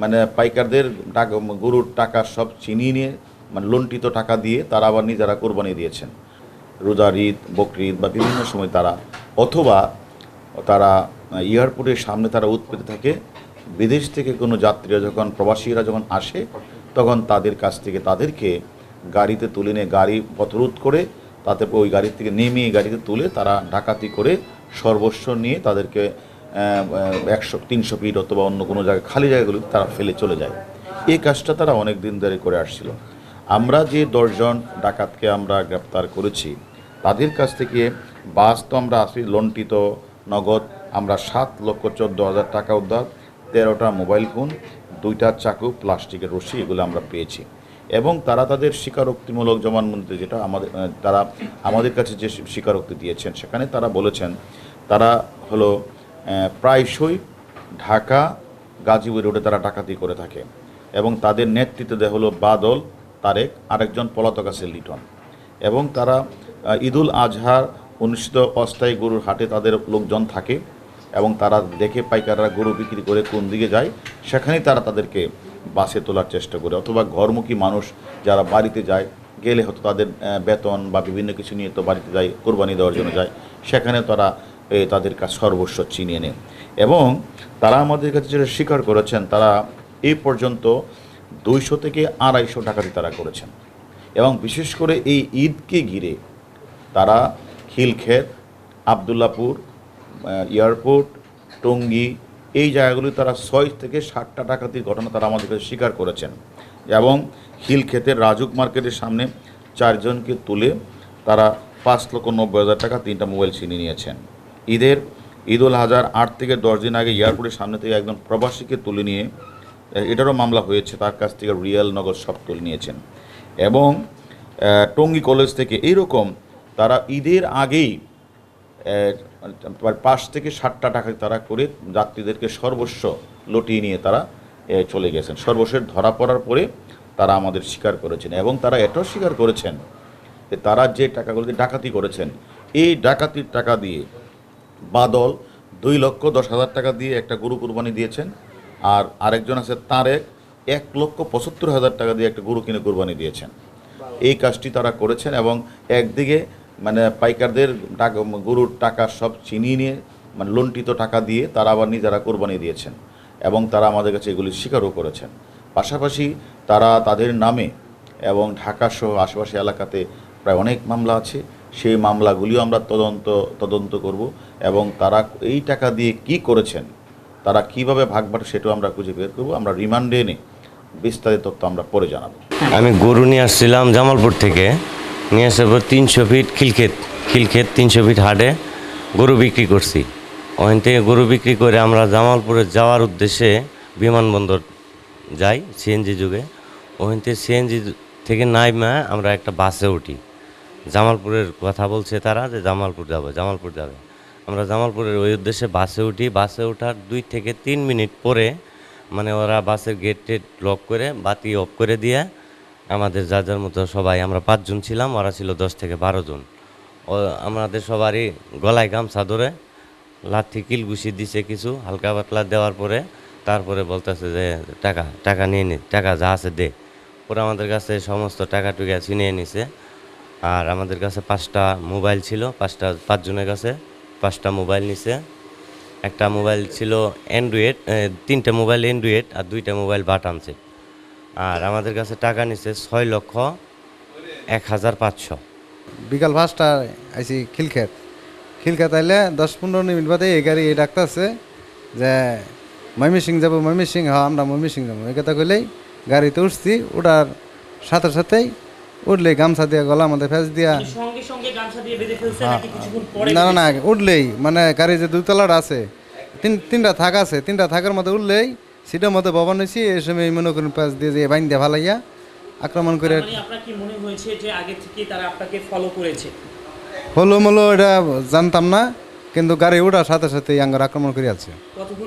মানে পাইকারদের টাকা, গরুর টাকা সব ছিনিয়ে নিয়ে মানে লুণ্ঠিত টাকা দিয়ে তারা আবার নিজেরা কোরবানি দিয়েছেন। রোজার ঈদ, বকরি ঈদ বা বিভিন্ন সময় তারা, অথবা তারা এয়ারপোর্টের সামনে তারা উৎপেতে থাকে। বিদেশ থেকে কোনো যাত্রীরা যখন, প্রবাসীরা যখন আসে, তখন তাদের কাছ থেকে তাদেরকে গাড়িতে তুলে নিয়ে গাড়ি পথরোধ করে, তাতে ওই গাড়ি থেকে নেমে গাড়িতে তুলে তারা ডাকাতি করে সর্বস্ব নিয়ে তাদেরকে একশো, তিনশো ফিট অথবা অন্য কোনো জায়গায়, খালি জায়গাগুলিতে তারা ফেলে চলে যায়। এই কাজটা তারা অনেক দিন ধরে করে আসছিল। আমরা যে দশজন ডাকাতকে আমরা গ্রেপ্তার করেছি, তাদের কাছ থেকে বাস তো আমরা আসি লন্টিত নগদ, আমরা সাত লক্ষ চোদ্দ হাজার টাকা উদ্ধার, তেরোটা মোবাইল ফোন, দুইটা চাকু, প্লাস্টিকের রশি, এগুলো আমরা পেয়েছি। এবং তারা তাদের স্বীকারোক্তিমূলক জবানবন্দিতে যেটা আমাদের তারা আমাদের কাছে যে স্বীকারোক্তি দিয়েছেন, সেখানে তারা বলেছেন, তারা হলো প্রায়শই ঢাকা, গাজীপুর রোডে তারা ডাকাতি করে থাকে এবং তাদের নেতৃত্বে দেয় হলো বাদল, তারেক, আরেকজন পলাতক আছে লিটন। এবং তারা ঈদুল আজহার অনুষ্ঠিত অস্থায়ী গরুর হাটে তাদের লোকজন থাকে এবং তারা দেখে পাইকাররা গরু বিক্রি করে কোন দিকে যায়, সেখানেই তারা তাদেরকে বাসে তোলার চেষ্টা করে। অথবা ঘরমুখী মানুষ যারা বাড়িতে যায়, গেলে হয়তো তাদের বেতন বা বিভিন্ন কিছু নিয়ে তো বাড়িতে যায়, কোরবানি দেওয়ার জন্য যায় সেখানে তারা তাদের কাছে সর্বস্ব চিনিয়ে নেয় এবং তারা আমাদের কাছে যেটা স্বীকার করেছেন, তারা এই পর্যন্ত দুইশো থেকে আড়াইশো টাকাতে তারা করেছেন। এবং বিশেষ করে এই ঈদকে ঘিরে তারা খিলক্ষেত আবদুল্লাপুর এয়ারপোর্ট, টঙ্গী, এই জায়গাগুলি তারা ছয় থেকে ষাটটা ডাকাতির ঘটনা তারা আমাদের কাছে স্বীকার করেছেন। এবং খিলক্ষেতের রাজুক মার্কেটের সামনে চারজনকে তুলে তারা পাঁচ লক্ষ নব্বই হাজার টাকা তিনটা মোবাইল ছিনিয়ে নিয়েছেন। ঈদের ঈদ উল হাজার আট থেকে দশ দিন আগে এয়ারপোর্টের সামনে থেকে একজন প্রবাসীকে তুলে নিয়ে এটারও মামলা হয়েছে, তার কাছ থেকে রিয়েল নগদ সব তুলে নিয়েছেন। এবং টঙ্গী কলেজ থেকে এইরকম তারা ঈদের আগেই মানে পাঁচ থেকে ষাটটা টাকা তারা করে যাত্রীদেরকে সর্বস্ব লটিয়ে নিয়ে তারা চলে গেছেন। সর্বশেষ ধরা পড়ার পরে তারা আমাদের স্বীকার করেছেন এবং তারা এটাও স্বীকার করেছেন যে তারা যে টাকাগুলোকে ডাকাতি করেছেন, এই ডাকাতির টাকা দিয়ে বাদল দুই লক্ষ দশ হাজার টাকা দিয়ে একটা গরু কুরবানি দিয়েছেন আর আরেকজন আছে তারেক, এক লক্ষ পঁচাত্তর হাজার টাকা দিয়ে একটা গরু কিনে কুরবানি দিয়েছেন। এই কাজটি তারা করেছেন এবং একদিকে মানে পাইকারদের টাকা, গরুর টাকা সব চিনিয়ে নিয়ে মানে লুণ্ঠিত টাকা দিয়ে তারা আবার নিজেরা কোরবানি দিয়েছেন এবং তারা আমাদের কাছে এগুলি স্বীকারও করেছেন। পাশাপাশি তারা তাদের নামে এবং ঢাকা সহ আশেপাশে এলাকাতে প্রায় অনেক মামলা আছে। সেই মামলাগুলিও আমরা তদন্ত তদন্ত করব এবং তারা এই টাকা দিয়ে কি করেছেন, তারা কীভাবে ভাগ বাট সেটাও আমরা খুঁজে বের করব। আমরা রিমান্ডে এনে বিস্তারিত তথ্য আমরা পরে জানাব। আমি গরু নিয়ে আসছিলাম জামালপুর থেকে। নিয়ে আসার পর তিনশো ফিট খিলক্ষেত খিলক্ষেত তিনশো ফিট হাটে গরু বিক্রি করছি। ওখান থেকে গরু বিক্রি করে আমরা জামালপুরে যাওয়ার উদ্দেশ্যে বিমানবন্দর যাই, সিএনজি যুগে। ওখান থেকে সিএনজি থেকে নাইমা আমরা একটা বাসে উঠি। জামালপুরের কথা বলছে তারা যে জামালপুর যাবে জামালপুর যাবে। আমরা জামালপুরের ওই উদ্দেশ্যে বাসে উঠি। বাসে ওঠার দুই থেকে তিন মিনিট পরে মানে ওরা বাসের গেট টেট লক করে, বাতি অফ করে দিয়ে আমাদের যার যার মতো সবাই, আমরা পাঁচজন ছিলাম, ওরা ছিল দশ থেকে বারো জন। ও, আমাদের সবারই গলায় গামছা ধরে লাঠি কিল ঘুষি দিছে কিছু, হালকা পাতলা দেওয়ার পরে তারপরে বলতেছে যে, টাকা টাকা নিয়ে নি, টাকা যা আছে দে। ওরা আমাদের কাছে সমস্ত টাকা টুকা ছিনিয়ে নিছে। আর আমাদের কাছে পাঁচটা মোবাইল ছিল, পাঁচটা, পাঁচজনের কাছে পাঁচটা মোবাইল নিছে। একটা মোবাইল ছিল অ্যান্ড্রয়েড তিনটে মোবাইল অ্যান্ড্রয়েড আর দুইটা মোবাইল বাটাম সেট আর আমাদের কাছে টাকা নিছে ছয় লক্ষ এক হাজার পাঁচশো। বিকাল পাঁচটা আইসি খিলক্ষেত। খিলক্ষেত আইলে দশ পনেরো মিনিট বাদে এই গাড়ি এই ডাক্তার আছে যে ময়মিসিং যাব ময়মিসিং হ্যাঁ আমরা ময়মিসিং যাব। এই কথা কইলেই গাড়িতে উঠছি ওটার সাথে সাথেই উঠলেই গামছা দিয়া গলা আমাদের ফেস দিয়া। সঙ্গে সঙ্গে গামছা দিয়ে বেঁধে ফেলছে নাকি কিছুক্ষণ পরে না না না উঠলেই মানে গাড়ি যে দুতলার আছে তিন তিনটা থাক আছে তিনটা থাকার মধ্যে উঠলেই সিটের মধ্যে ভবন হয়েছি এই সময় মনে করেন পাশ দিয়ে যে বাইন দিয়ে ভালাইয়া আক্রমণ করে মানে আপনার কি মনে হয়েছে যে আগে থেকে তারা আপনাকে ফলো করেছে? হলো মলো এটা জানতাম না কিন্তু গাড়ি ওঠার সাথে সাথে আঙ্গার আক্রমণ করে আছে কতক্ষণ